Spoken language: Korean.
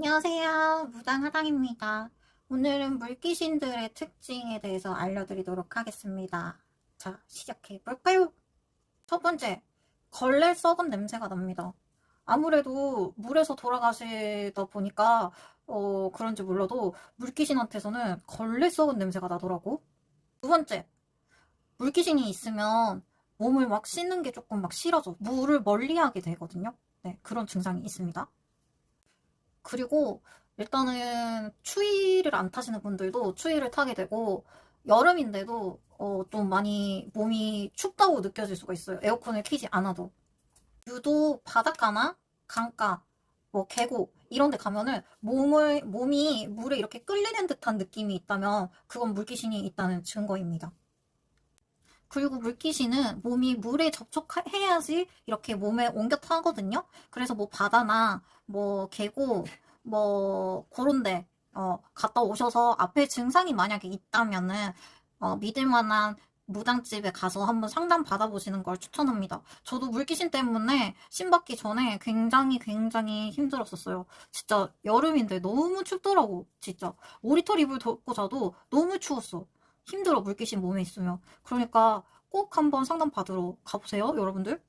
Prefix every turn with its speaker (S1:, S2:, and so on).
S1: 안녕하세요. 무당하당입니다. 오늘은 물귀신들의 특징에 대해서 알려드리도록 하겠습니다. 자, 시작해 볼까요? 첫 번째, 걸레 썩은 냄새가 납니다. 아무래도 물에서 돌아가시다 보니까 어, 그런지 몰라도 물귀신한테서는 걸레 썩은 냄새가 나더라고. 두 번째, 물귀신이 있으면 몸을 막 씻는 게 조금 막 싫어져. 물을 멀리하게 되거든요. 네, 그런 증상이 있습니다. 그리고 일단은 추위를 안 타시는 분들도 추위를 타게 되고 여름인데도 어, 좀 많이 몸이 춥다고 느껴질 수가 있어요. 에어컨을 켜지 않아도. 유독 바닷가나 강가, 뭐 계곡 이런 데 가면은 몸을 몸이 물에 이렇게 끌리는 듯한 느낌이 있다면 그건 물귀신이 있다는 증거입니다. 그리고 물귀신은 몸이 물에 접촉해야지 이렇게 몸에 옮겨 타거든요. 그래서 뭐 바다나 뭐 계곡 뭐 그런 데 어, 갔다 오셔서 앞에 증상이 만약에 있다면은 어, 믿을 만한 무당집에 가서 한번 상담 받아보시는 걸 추천합니다. 저도 물귀신 때문에 신 받기 전에 굉장히 굉장히 힘들었었어요. 진짜 여름인데 너무 춥더라고. 진짜 오리털 이불 덮고 자도 너무 추웠어. 힘들어 물귀신 몸에 있으면. 그러니까 꼭 한번 상담 받으러 가보세요, 여러분들.